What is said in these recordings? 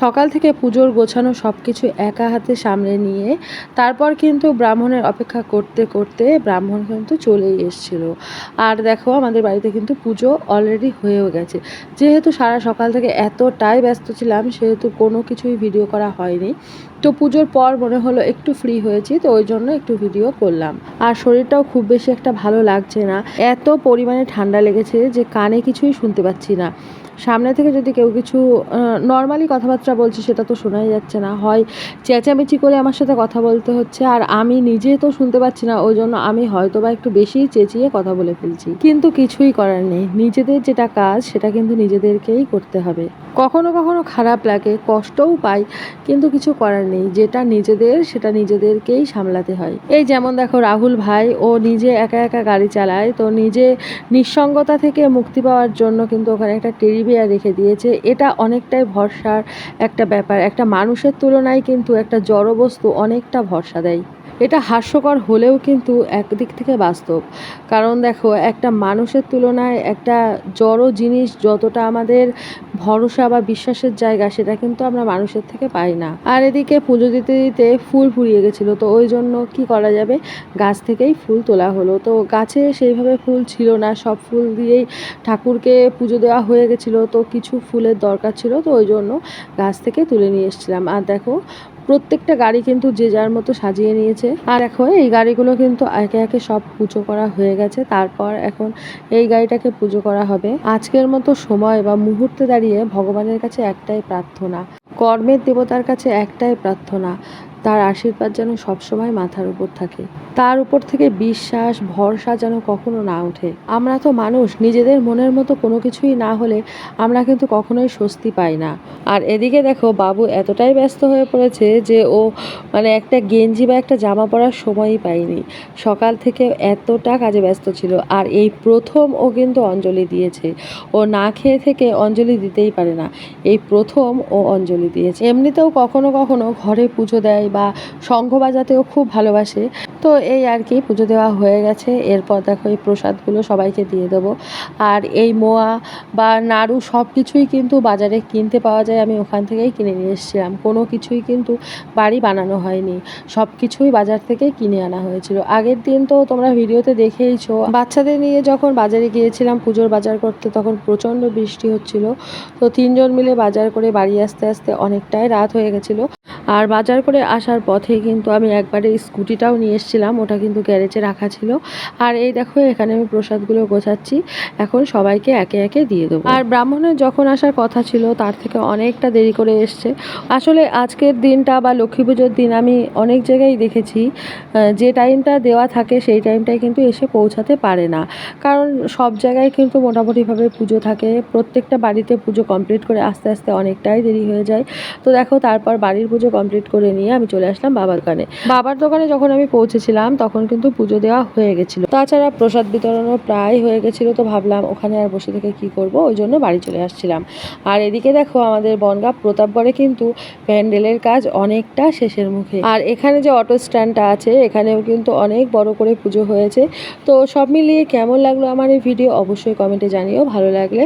সকাল থেকে পুজোর গোছানো সব কিছু একা হাতে সামলে নিয়ে তারপর কিন্তু ব্রাহ্মণের অপেক্ষা করতে করতে ব্রাহ্মণ কিন্তু চলেই এসেছিল। আর দেখো আমাদের বাড়িতে কিন্তু পুজো অলরেডি হয়েও গেছে। যেহেতু সারা সকাল থেকে এতটাই ব্যস্ত ছিলাম, সেহেতু কোনো কিছুই ভিডিও করা হয়নি। তো পুজোর পর মনে হলো একটু ফ্রি হয়েছি, তো ওই জন্য একটু ভিডিও করলাম। আর শরীরটাও খুব বেশি একটা ভালো লাগছে না। এত পরিমাণে ঠান্ডা লেগেছে যে কানে কিছুই শুনতে পাচ্ছি না। সামনে থেকে যদি কেউ কিছু নর্মালি কথাবার্তা বলছে সেটা তো শোনাই যাচ্ছে না। হয় চেঁচামেচি করে আমার সাথে কথা বলতে হচ্ছে আর আমি নিজে তো শুনতে পাচ্ছি না ওই জন্য আমি হয়তো বা একটু বেশি চেঁচিয়ে কথা বলে ফেলছি। কিন্তু কিছুই করার নেই। নিজেদের যেটা কাজ সেটা কিন্তু নিজেদেরকেই করতে হবে। কখনো কখনো খারাপ লাগে, কষ্টও পাই, কিন্তু কিছু করার নেই। যেটা নিজেদের, সেটা নিজেদেরকেই সামলাতে হয়। এই যেমন দেখো, রাহুল ভাই, ও নিজে একা একা গাড়ি চালায়, তো নিজে নিঃসঙ্গতা থেকে মুক্তি পাওয়ার জন্য কিন্তু ওখানে একটা টেরি বিয়ার রেখে দিয়েছে। এটা অনেকটাই ভরসার একটা ব্যাপার। একটা মানুষের তুলনায় কিন্তু একটা জড় বস্তু অনেকটা ভরসা দেয়। এটা হাস্যকর হলেও কিন্তু একদিক থেকে বাস্তব। কারণ দেখো, একটা মানুষের তুলনায় একটা জড়ো জিনিস যতটা আমাদের ভরসা বা বিশ্বাসের জায়গা, সেটা কিন্তু আমরা মানুষের থেকে পাই না। আর এদিকে পুজো দিতে দিতে ফুল ফুরিয়ে গেছিল, তো ওই জন্য কি করা যাবে? গাছ থেকেই ফুল তোলা হলো। তো গাছে সেইভাবে ফুল ছিল না, সব ফুল দিয়েই ঠাকুরকে পুজো দেওয়া হয়ে গেছিল, তো কিছু ফুলের দরকার ছিল, তো ওই জন্য গাছ থেকে তুলে নিয়ে এসেছিলাম। আর দেখো প্রত্যেকটা গাড়ি কিন্তু যে যার মতো সাজিয়ে নিয়েছে। আর দেখো, এই গাড়িগুলো কিন্তু একে একে সব পুজো করা হয়ে গেছে। তারপর এখন এই গাড়িটাকে পুজো করা হবে। আজকের মতো সময় বা মুহূর্তে দাঁড়িয়ে ভগবানের কাছে একটাই প্রার্থনা। কর্মের দেবতার কাছে একটাই প্রার্থনা। তার আশীর্বাদ যেন সবসময় মাথার উপর থাকে। তার উপর থেকে বিশ্বাস, ভরসা যেন কখনো না ওঠে। আমরা তো মানুষ, নিজেদের মনের মতো কোনো কিছুই না হলে আমরা কিন্তু কখনোই স্বস্তি পাই না। আর এদিকে দেখো, বাবু এতটাই ব্যস্ত হয়ে পড়েছে যে ও মানে একটা গেঞ্জি বা একটা জামা পরার সময়ই পায়নি। সকাল থেকে এতটা কাজে ব্যস্ত ছিল। আর এই প্রথম ও কিন্তু অঞ্জলি দিয়েছে। ও না খেয়ে থেকে অঞ্জলি দিতেই পারে না। এই প্রথম ও অঞ্জলি দিয়েছে। এমনিতেও কখনো কখনো ঘরে পুজো দেয় বা শঙ্খ বাজাতেও খুব ভালোবাসে। তো এই আর কি, পুজো দেওয়া হয়ে গেছে। এরপর দেখো এই প্রসাদগুলো সবাইকে দিয়ে দেবো। আর এই মোয়া বা নাড়ু সব কিছুই কিন্তু বাজারে কিনতে পাওয়া যায়। আমি ওখান থেকেই কিনে নিয়ে এসেছিলাম। কোনো কিছুই কিন্তু বাড়ি বানানো হয়নি। সব কিছুই বাজার থেকে কিনে আনা হয়েছিল। আগের দিন তো তোমরা ভিডিওতে দেখেইছো। বাচ্চাদের নিয়ে যখন বাজারে গিয়েছিলাম, পুজোর বাজার করতে, তখন প্রচণ্ড বৃষ্টি হচ্ছিল। তো তিনজন মিলে বাজার করে বাড়ি আসতে আসতে অনেকটাই রাত হয়ে গেছিল। আর বাজার করে আসার পথে কিন্তু আমি একবারে স্কুটিটাও নিয়ে এসেছিলাম, ওটা কিন্তু গ্যারেজে রাখা ছিল। আর এই দেখো, এখানে আমি প্রসাদগুলো গোছাচ্ছি, এখন সবাইকে একে একে দিয়ে দেবো। আর ব্রাহ্মণের যখন আসার কথা ছিল, তার থেকে অনেকটা দেরি করে এসছে। আসলে আজকের দিনটা বা লক্ষ্মী পুজোর দিন আমি অনেক জায়গায় দেখেছি যে টাইমটা দেওয়া থাকে সেই টাইমটায় কিন্তু এসে পৌঁছাতে পারে না। কারণ সব জায়গায় কিন্তু মোটামুটিভাবে পুজো থাকে, প্রত্যেকটা বাড়িতে পুজো কমপ্লিট করে আস্তে আস্তে অনেকটাই দেরি হয়ে যায়। তো দেখো, তারপর বাড়ির পুজো কমপ্লিট করে নিয়ে আমি চলে আসলাম বাবার দোকানে বাবার দোকানে যখন আমি পৌঁছেছিলাম, তখন কিন্তু পুজো দেওয়া হয়ে গেছিল। তাছাড়া প্রসাদ বিতরণও প্রায় হয়ে গেছিল, তো ভাবলাম ওখানে আর বসে থেকে কি করব? ওই জন্য বাড়ি চলে আসছিলাম। আর এদিকে দেখো আমাদের বনগা প্রতাপগড়ে কিন্তু প্যান্ডেলের কাজ অনেকটা শেষের মুখে। আর এখানে যে অটো স্ট্যান্ডটা আছে, এখানেও কিন্তু অনেক বড় করে পুজো হয়েছে। তো সব মিলিয়ে কেমন লাগল আমার এই ভিডিও অবশ্যই কমেন্টে জানিও। ভালো লাগলে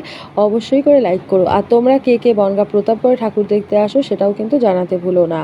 অবশ্যই করে লাইক করো। আর তোমরা কে কে বনগা প্রতাপগড়ে ঠাকুর দেখতে আসো, সেটাও কিন্তু জানাতে ভুলো না।